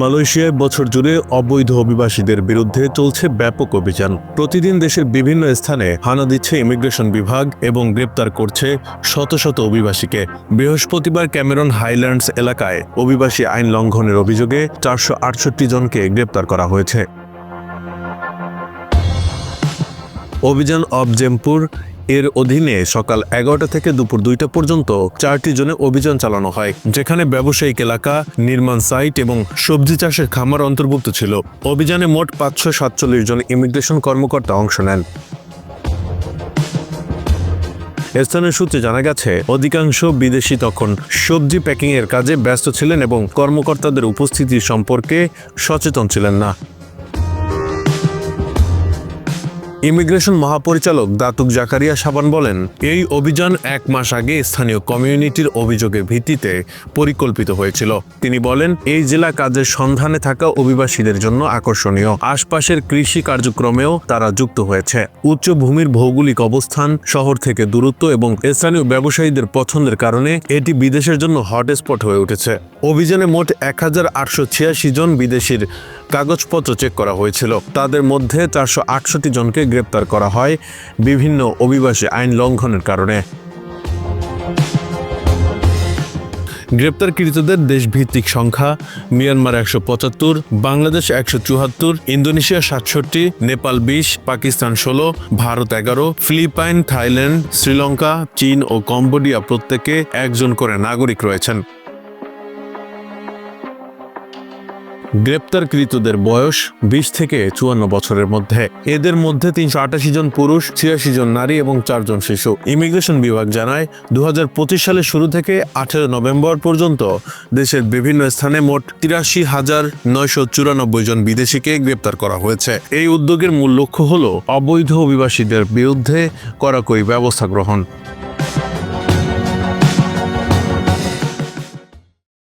মালয়েশিয়ায় বছর জুড়ে অবৈধ অভিবাসীদের বিরুদ্ধে চলছে ব্যাপক অভিযান। প্রতিদিন দেশের বিভিন্ন স্থানে হানা দিচ্ছে ইমিগ্রেশন বিভাগ এবং গ্রেপ্তার করছে শত শত অভিবাসীকে। বৃহস্পতিবার ক্যামেরন হাইল্যান্ডস এলাকায় অভিবাসী আইন লঙ্ঘনের অভিযোগে চারশো আটষট্টি জনকে গ্রেপ্তার করা হয়েছে। অভিযান অব জেমপুর এর অধীনে সকাল এগারোটা থেকে দুপুর দুইটা পর্যন্ত চারটি জনে অভিযান চালানো হয়, যেখানে ব্যবসায়িক এলাকা, নির্মাণ সাইট এবং সবজি চাষের খামার অন্তর্ভুক্ত ছিল। অভিযানে মোট পাঁচশো সাতচল্লিশ জন ইমিগ্রেশন কর্মকর্তা অংশ নেন। স্থানীয় সূত্রে জানা গেছে, অধিকাংশ বিদেশি তখন সবজি প্যাকিংয়ের কাজে ব্যস্ত ছিলেন এবং কর্মকর্তাদের উপস্থিতি সম্পর্কে সচেতন ছিলেন না। ইমিগ্রেশন মহাপরিচালক দাতুক জাকারিয়া সাবান বলেন, এই অভিযান এক মাস আগে স্থানীয় কমিউনিটির অভিযোগের ভিত্তিতে পরিকল্পিত হয়েছিল। তিনি বলেন, এই জেলা কাজের সন্ধানে থাকা অভিবাসীদের জন্য আকর্ষণীয়। আশপাশের কৃষি কার্যক্রমেও তারা যুক্ত হয়েছে। উচ্চভূমির ভৌগোলিক অবস্থান, শহর থেকে দূরত্ব এবং স্থানীয় ব্যবসায়ীদের পছন্দের কারণে এটি বিদেশের জন্য হটস্পট হয়ে উঠেছে। অভিযানে মোট এক হাজার আটশো ছিয়াশি জন বিদেশির কাগজপত্র চেক করা হয়েছিল। তাদের মধ্যে চারশো আটষট্টি জনকে গ্রেপ্তার করা হয় বিভিন্ন অভিবাসী আইন লঙ্ঘনের কারণে। গ্রেপ্তারকৃতদের দেশভিত্তিক সংখ্যা, মিয়ানমার একশো পঁচাত্তর, বাংলাদেশ একশো চুয়াত্তর, ইন্দোনেশিয়া সাতষট্টি, নেপাল বিশ, পাকিস্তান ষোলো, ভারত এগারো, ফিলিপাইন, থাইল্যান্ড, শ্রীলঙ্কা, চীন ও কম্বোডিয়া প্রত্যেকে একজন করে নাগরিক রয়েছেন। গ্রেপ্তারকৃতদের বয়স বিশ থেকে চুয়ান্ন বছরের মধ্যে। এদের মধ্যে তিনশো আটাশি জন পুরুষ, ছিয়াশি জন নারী এবং চারজন শিশু। ইমিগ্রেশন বিভাগ জানায় দু হাজার পঁচিশ সালের শুরু থেকে আঠেরো নভেম্বর পর্যন্ত দেশের বিভিন্ন স্থানে মোট তিরাশি হাজার নয়শো চুরানব্বই জন বিদেশিকে গ্রেপ্তার করা হয়েছে। এই উদ্যোগের মূল লক্ষ্য হল অবৈধ অভিবাসীদের বিরুদ্ধে কড়াকড়ি ব্যবস্থা গ্রহণ।